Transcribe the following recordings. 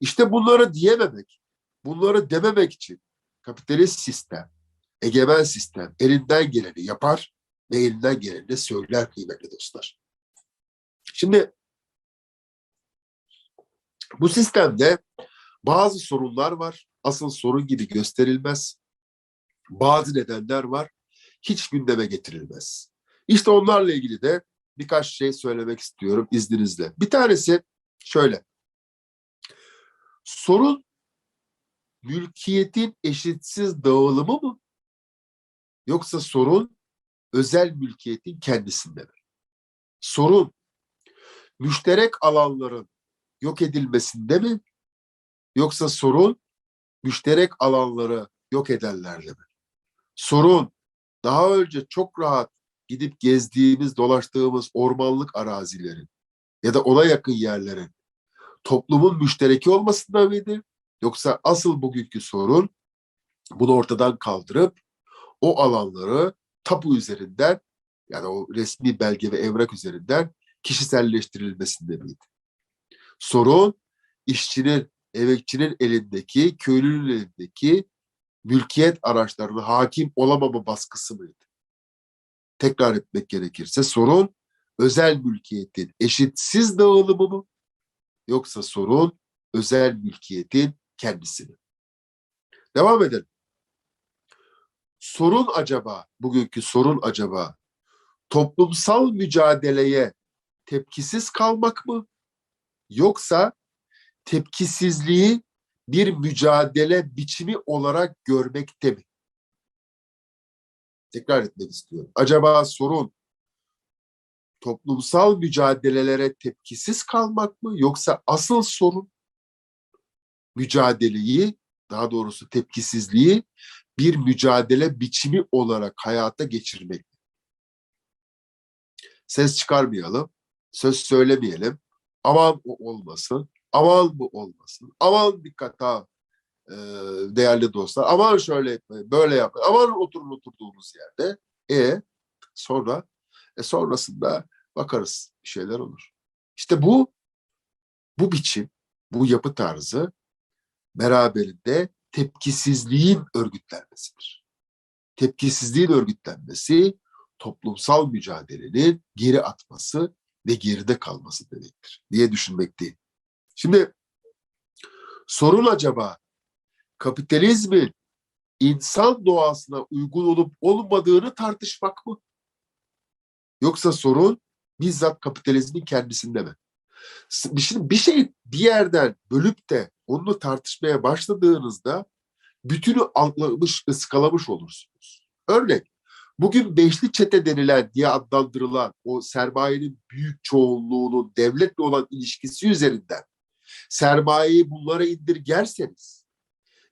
İşte bunları diyememek, bunları dememek için kapitalist sistem, egemen sistem elinden geleni yapar ve elinden geleni söyler kıymetli dostlar. Şimdi bu sistemde bazı sorunlar var. Asıl sorun gibi gösterilmez. Bazı nedenler var. Hiç gündeme getirilmez. İşte onlarla ilgili de birkaç şey söylemek istiyorum izninizle. Bir tanesi şöyle. Sorun mülkiyetin eşitsiz dağılımı mı? Yoksa sorun özel mülkiyetin kendisinde mi? Sorun müşterek alanların yok edilmesinde mi? Yoksa sorun müşterek alanları yok edenlerle mi? Sorun daha önce çok rahat gidip gezdiğimiz, dolaştığımız ormanlık arazilerin ya da ona yakın yerlerin toplumun müştereki olmasında mıydı? Yoksa asıl bugünkü sorun bunu ortadan kaldırıp o alanları tapu üzerinden yani o resmi belge ve evrak üzerinden kişiselleştirilmesinde miydi? Sorun işçinin, emekçinin elindeki, köylünün elindeki mülkiyet araçlarına hakim olamama baskısı mıydı? Tekrar etmek gerekirse sorun özel mülkiyetin eşitsiz dağılımı mı? Yoksa sorun özel mülkiyetin kendisi mi? Devam edelim. Sorun acaba, bugünkü sorun acaba toplumsal mücadeleye tepkisiz kalmak mı? Yoksa tepkisizliği bir mücadele biçimi olarak görmekte mi? Tekrar etmek istiyorum. Acaba sorun toplumsal mücadelelere tepkisiz kalmak mı? Yoksa asıl sorun mücadeleyi, daha doğrusu tepkisizliği bir mücadele biçimi olarak hayata geçirmek mi? Ses çıkarmayalım, söz söylemeyelim. Aman bu olmasın, aman bu olmasın, aman dikkat ha değerli dostlar, aman şöyle etmeyin, böyle yapmayın, aman oturun oturduğunuz yerde. E sonra, e sonrasında bakarız bir şeyler olur. İşte bu, bu biçim, bu yapı tarzı beraberinde tepkisizliğin örgütlenmesidir. Tepkisizliğin örgütlenmesi toplumsal mücadelenin geri atması ve geride kalması demektir diye düşünmekteyim. Şimdi sorun acaba kapitalizmin insan doğasına uygun olup olmadığını tartışmak mı? Yoksa sorun bizzat kapitalizmin kendisinde mi? Şimdi bir şey bir yerden bölüp de onu tartışmaya başladığınızda bütünü algılamış, ıskalamış olursunuz. Örnek, bugün beşli çete denilen diye adlandırılan o sermayenin büyük çoğunluğunun devletle olan ilişkisi üzerinden sermayeyi bunlara indirgerseniz,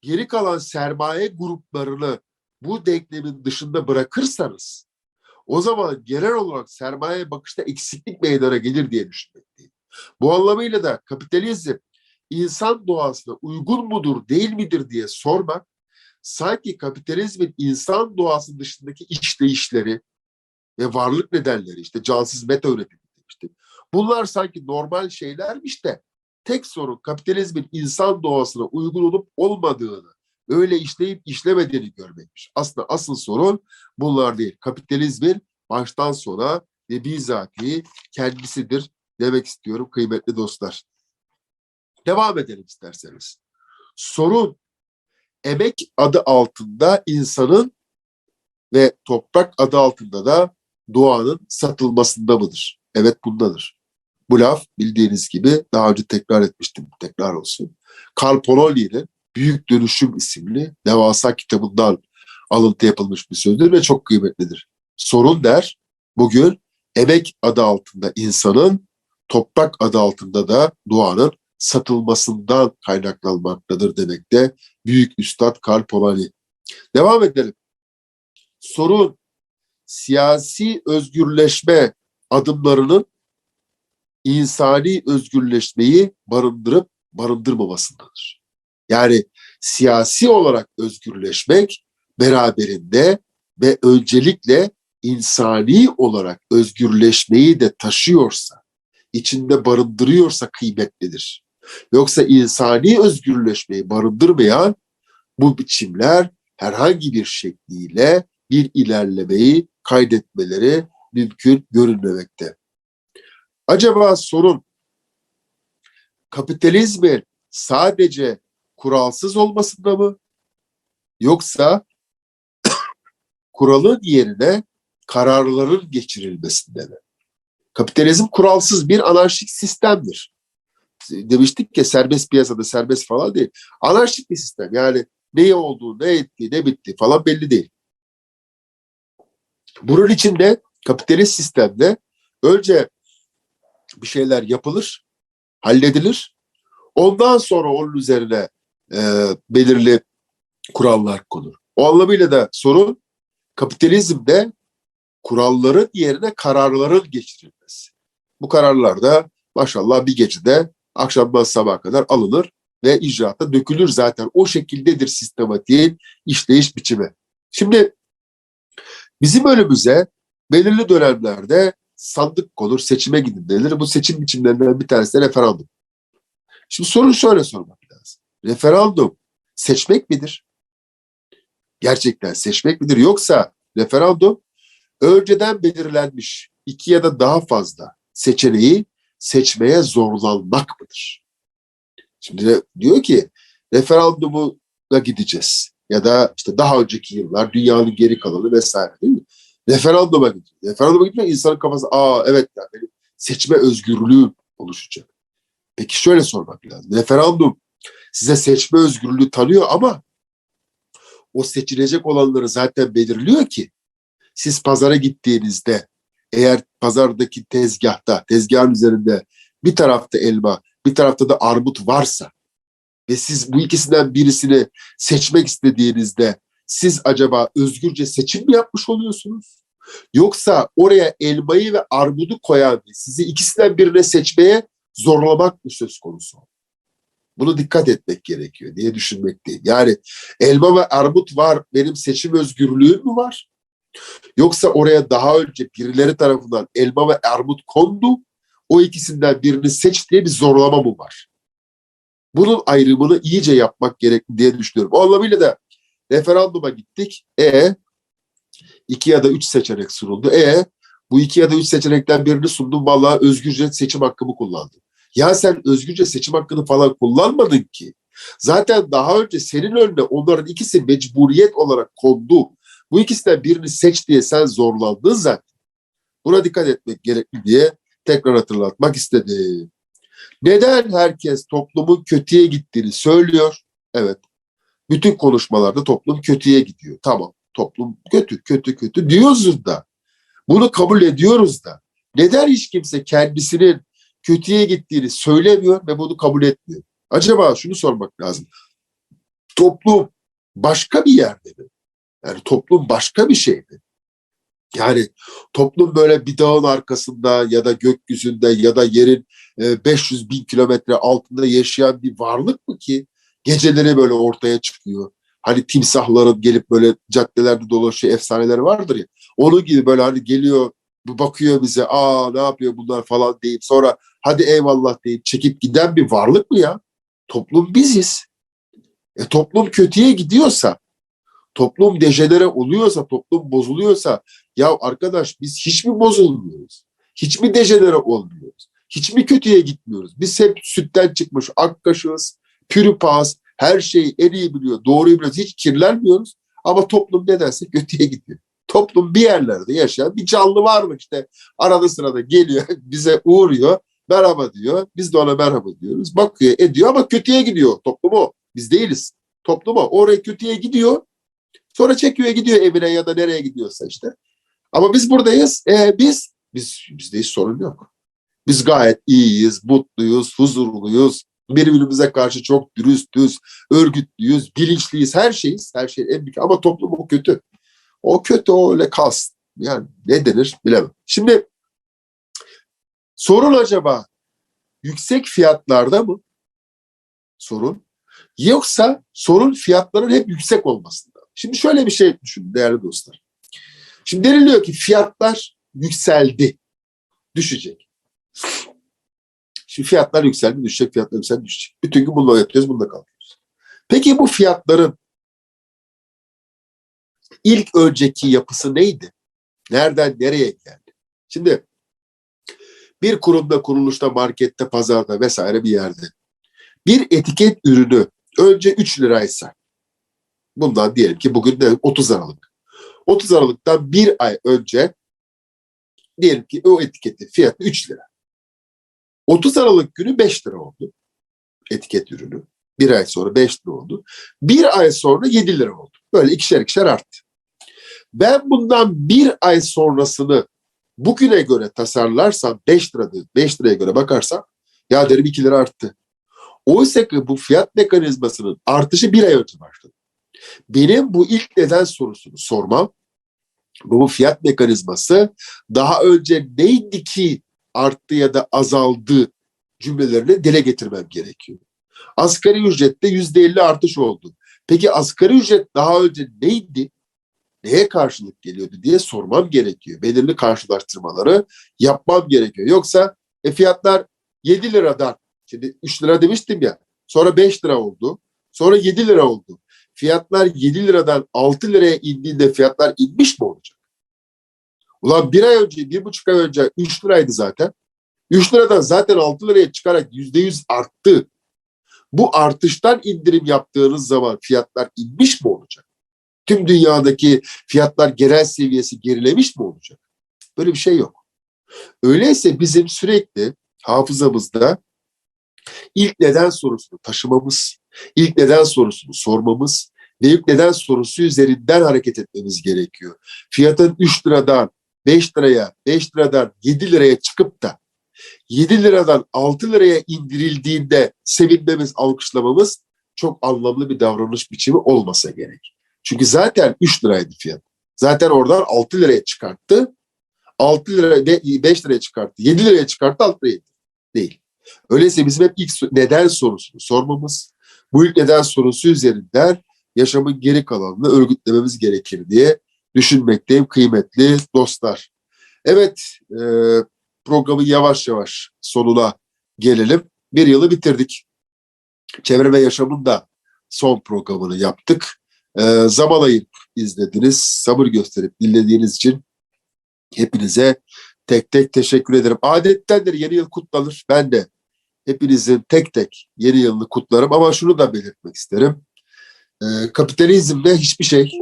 geri kalan sermaye gruplarını bu denklemin dışında bırakırsanız, o zaman genel olarak sermaye bakışta eksiklik meydana gelir diye düşünmekteyim. Bu anlamıyla da kapitalizm insan doğasına uygun mudur değil midir diye sormak sanki kapitalizmin insan doğası dışındaki işleyişleri ve varlık nedenleri işte cansız meta üretimi demiştik. Bunlar sanki normal şeylermiş de tek sorun kapitalizmin insan doğasına uygun olup olmadığını, öyle işleyip işlemediğini görmekmiş. Aslında asıl sorun bunlar değil. Kapitalizmin baştan sona ve bizatihi kendisidir demek istiyorum kıymetli dostlar. Devam edelim isterseniz. Sorun emek adı altında insanın ve toprak adı altında da doğanın satılmasında mıdır? Evet bundadır. Bu laf bildiğiniz gibi daha önce tekrar etmiştim, tekrar olsun. Karl Poloni'nin Büyük Dönüşüm isimli devasa kitabından alıntı yapılmış bir sözdür ve çok kıymetlidir. Sorun der, bugün emek adı altında insanın, toprak adı altında da doğanın satılmasından kaynaklanmaktadır demekte büyük üstad Karl Polanyi. Devam edelim. Sorun siyasi özgürleşme adımlarının insani özgürleşmeyi barındırıp barındırmamasındadır. Yani siyasi olarak özgürleşmek beraberinde ve öncelikle insani olarak özgürleşmeyi de taşıyorsa, içinde barındırıyorsa kıymetlidir. Yoksa insani özgürleşmeyi barındırmayan bu biçimler herhangi bir şekliyle bir ilerlemeyi kaydetmeleri mümkün görünmemekte. Acaba sorun kapitalizmin sadece kuralsız olmasında mı? Yoksa kuralın yerine kararların geçirilmesinde mi? Kapitalizm kuralsız bir anarşik sistemdir. Demiştik ki serbest piyasada serbest falan değil. Anarşik bir sistem. Yani ne olduğu, ne ettiği, ne bitti falan belli değil. Bunun içinde kapitalist sistemde önce bir şeyler yapılır, halledilir. Ondan sonra onun üzerine e, belirli kurallar konur. O anlamıyla da sorun kapitalizmde kuralların yerine kararların geçirilmesi. Bu kararlar da maşallah bir gecede akşamdan sabaha kadar alınır ve icraata dökülür zaten. O şekildedir sistematiğin işleyiş biçimi. Şimdi bizim önümüze belirli dönemlerde sandık konur, seçime gidin denilir. Bu seçim biçimlerinden bir tanesi de referandum. Şimdi soru şöyle sormak. Referandum seçmek midir? Gerçekten seçmek midir? Yoksa referandum önceden belirlenmiş iki ya da daha fazla seçeneği seçmeye zorlanmak mıdır? Şimdi diyor ki referandumuna gideceğiz. Ya da işte daha önceki yıllar dünyanın geri kalanı vesaire değil mi? Referanduma gideceğiz. Referanduma gitmek insanın kafası aa evet ya benim seçme özgürlüğü oluşacak. Peki şöyle sormak lazım. Referandum size seçme özgürlüğü tanıyor ama o seçilecek olanları zaten belirliyor ki siz pazara gittiğinizde eğer pazardaki tezgahta, tezgahın üzerinde bir tarafta elma, bir tarafta da armut varsa ve siz bu ikisinden birisini seçmek istediğinizde siz acaba özgürce seçim mi yapmış oluyorsunuz? Yoksa oraya elmayı ve armudu koyan sizi ikisinden birine seçmeye zorlamak mı söz konusu? Bunu dikkat etmek gerekiyor diye düşünmekteyim. Yani elma ve armut var, benim seçim özgürlüğüm mü var? Yoksa oraya daha önce birileri tarafından elma ve armut kondu, o ikisinden birini seç diye bir zorlama mı var? Bunun ayrımını iyice yapmak gerekli diye düşünüyorum. O anlamıyla da referanduma gittik. E iki ya da üç seçenek sunuldu. E bu iki ya da üç seçenekten birini sundum. Vallahi özgürce seçim hakkımı kullandım. Ya sen özgürce seçim hakkını falan kullanmadın ki. Zaten daha önce senin önüne onların ikisi mecburiyet olarak kondu. Bu ikisinden birini seç diye sen zorlandın zaten. Buna dikkat etmek gerekli diye tekrar hatırlatmak istedim. Neden herkes toplumun kötüye gittiğini söylüyor? Evet. Bütün konuşmalarda toplum kötüye gidiyor. Tamam. Toplum kötü, kötü, kötü diyoruz da. Bunu kabul ediyoruz da. Neden hiç kimse kendisinin kötüye gittiğini söylemiyor ve bunu kabul etmiyor? Acaba şunu sormak lazım. Toplum başka bir yerde mi? Yani toplum başka bir şey mi? Yani toplum böyle bir dağın arkasında ya da gökyüzünde ya da yerin 500 e, bin kilometre altında yaşayan bir varlık mı ki geceleri böyle ortaya çıkıyor? Hani timsahların gelip böyle caddelerde dolaşıyor efsaneleri vardır ya. Onun gibi böyle hani geliyor bakıyor bize aa ne yapıyor bunlar falan deyip sonra hadi eyvallah deyip çekip giden bir varlık mı ya? Toplum biziz. E toplum kötüye gidiyorsa toplum dejenere oluyorsa, toplum bozuluyorsa ya arkadaş biz hiç mi bozulmuyoruz? Hiç mi dejenere olmuyoruz? Hiç mi kötüye gitmiyoruz? Biz hep sütten çıkmış ak kaşığız, pürüpaz, her şeyi en iyi biliyor, doğruyu biliyoruz. Hiç kirlenmiyoruz ama toplum nedense kötüye gidiyor. Toplum bir yerlerde yaşayan bir canlı var mı işte arada sırada geliyor bize uğruyor merhaba diyor. Biz de ona merhaba diyoruz. Bakıyor ediyor ama kötüye gidiyor toplumu. Biz değiliz. Topluma oraya kötüye gidiyor. Sonra çekiyor gidiyor evine ya da nereye gidiyorsa işte. Ama biz buradayız. E, biz biz bizde hiç sorun yok. Biz gayet iyiyiz, mutluyuz, huzurluyuz. Birbirimize karşı çok dürüstüz, örgütlüyüz, bilinçliyiz, her şeyiz. Her şey en büyük ama toplum o kötü. O kötü o öyle kalsın. Yani ne denir bilemem. Şimdi sorun acaba yüksek fiyatlarda mı? Sorun. Yoksa sorun fiyatların hep yüksek olmasında. Şimdi şöyle bir şey düşünün değerli dostlar. Şimdi deniliyor ki fiyatlar yükseldi, düşecek. Şimdi fiyatlar yükseldi, düşecek, fiyatlar yükseldi, düşecek. Bütün gün bununla yatıyoruz, bununla kalkıyoruz. Peki bu fiyatların ilk önceki yapısı neydi? Nereden nereye geldi? Şimdi bir kurumda, kuruluşta, markette, pazarda vesaire bir yerde bir etiket ürünü önce 3 liraysa bundan diyelim ki bugün de 30 Aralık. 30 Aralık'tan bir ay önce diyelim ki o etiketin fiyatı 3 lira. 30 Aralık günü 5 lira oldu etiket ürünü. Bir ay sonra 5 lira oldu. Bir ay sonra 7 lira oldu. Böyle ikişer ikişer arttı. Ben bundan bir ay sonrasını bugüne göre tasarlarsam 5 lira 5 liraya göre bakarsam ya derim 2 lira arttı. Oysa ki bu fiyat mekanizmasının artışı bir ay önce başladı. Benim bu ilk neden sorusunu sormam, bu fiyat mekanizması daha önce neydi ki arttı ya da azaldı cümlelerini dile getirmem gerekiyor. Asgari ücrette yüzde elli artış oldu. Peki asgari ücret daha önce neydi? Neye karşılık geliyordu diye sormam gerekiyor. Belirli karşılaştırmaları yapmam gerekiyor. Yoksa e, fiyatlar 7 liradan, şimdi 3 lira demiştim ya, sonra 5 lira oldu, sonra 7 lira oldu. Fiyatlar 7 liradan 6 liraya indiğinde fiyatlar inmiş mi olacak? Ulan bir ay önce, bir buçuk ay önce 3 liraydı zaten. 3 liradan zaten 6 liraya çıkarak %100 arttı. Bu artıştan indirim yaptığınız zaman fiyatlar inmiş mi olacak? Tüm dünyadaki fiyatlar genel seviyesi gerilemiş mi olacak? Böyle bir şey yok. Öyleyse bizim sürekli hafızamızda ilk neden sorusunu taşımamız, ilk neden sorusunu sormamız ve ilk neden sorusu üzerinden hareket etmemiz gerekiyor. Fiyatın 3 liradan 5 liraya, 5 liradan 7 liraya çıkıp da 7 liradan 6 liraya indirildiğinde sevinmemiz, alkışlamamız çok anlamlı bir davranış biçimi olmasa gerek. Çünkü zaten 3 liraydı fiyat. Zaten oradan 6 liraya çıkarttı. 6 lira, 5 liraya çıkarttı. 7 liraya çıkarttı 6 liraya değil. Öyleyse bizim hep ilk neden sorusunu sormamız, bu ilk neden sorusu üzerinden yaşamın geri kalanını örgütlememiz gerekir diye düşünmekteyim kıymetli dostlar. Evet, e, programı yavaş yavaş sonuna gelelim. Bir yılı bitirdik. Çevre ve Yaşam'ın da son programını yaptık. Ee, zaman ayıp izlediniz, sabır gösterip dinlediğiniz için hepinize tek tek teşekkür ederim. Adettendir yeni yıl kutlanır. Ben de hepinizin tek tek yeni yılını kutlarım ama şunu da belirtmek isterim. Ee, kapitalizmde hiçbir şey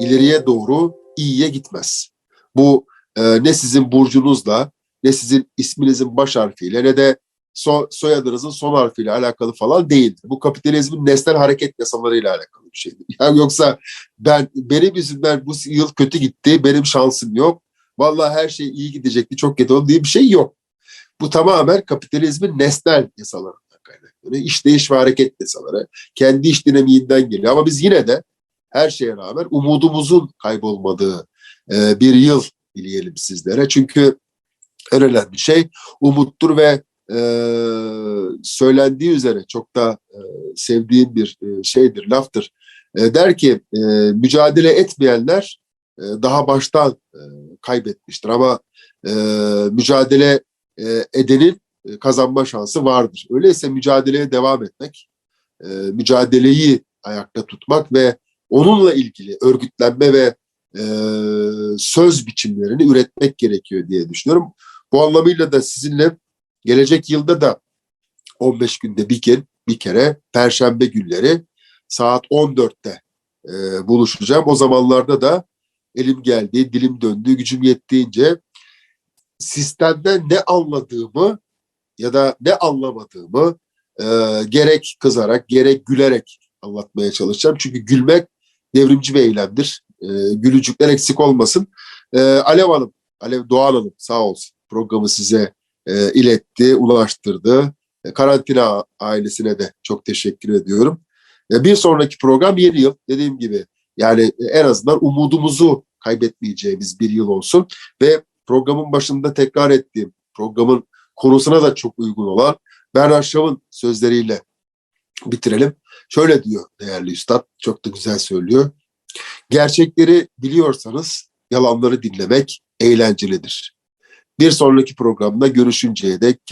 ileriye doğru iyiye gitmez. Bu e, ne sizin burcunuzla ne sizin isminizin baş harfiyle ne de so, soyadınızın son harfiyle alakalı falan değildir. Bu kapitalizmin nesnel hareket yasalarıyla alakalı bir şeydir. Yani yoksa ben benim yüzümden bu yıl kötü gitti, benim şansım yok. Vallahi her şey iyi gidecekti, çok kötü oldu diye bir şey yok. Bu tamamen kapitalizmin nesnel yasalarından kaynaklanıyor. İşleyiş ve hareket yasaları kendi iş dinamiğinden geliyor. Ama biz yine de her şeye rağmen umudumuzun kaybolmadığı e, bir yıl dileyelim sizlere. Çünkü en önemli şey umuttur ve e, söylendiği üzere çok da e, sevdiğim bir e, şeydir, laftır. E, der ki e, mücadele etmeyenler e, daha baştan e, kaybetmiştir ama e, mücadele e, edenin e, kazanma şansı vardır. Öyleyse mücadeleye devam etmek, e, mücadeleyi ayakta tutmak ve onunla ilgili örgütlenme ve e, söz biçimlerini üretmek gerekiyor diye düşünüyorum. Bu anlamıyla da sizinle gelecek yılda da 15 günde bir kere, bir kere Perşembe günleri saat 14'te e, buluşacağım. O zamanlarda da elim geldi, dilim döndü, gücüm yettiğince sistemden ne anladığımı ya da ne anlamadığımı e, gerek kızarak gerek gülerek anlatmaya çalışacağım. Çünkü gülmek devrimci bir eylemdir. E, gülücükler eksik olmasın. E, Alev Hanım, Alev Doğan Hanım sağ olsun programı size e, iletti, ulaştırdı. E, karantina ailesine de çok teşekkür ediyorum. E, bir sonraki program yeni yıl dediğim gibi yani en azından umudumuzu kaybetmeyeceğimiz bir yıl olsun ve programın başında tekrar ettiğim programın konusuna da çok uygun olan Bernard Shaw'ın sözleriyle bitirelim. Şöyle diyor değerli üstad, çok da güzel söylüyor. Gerçekleri biliyorsanız yalanları dinlemek eğlencelidir. Bir sonraki programda görüşünceye dek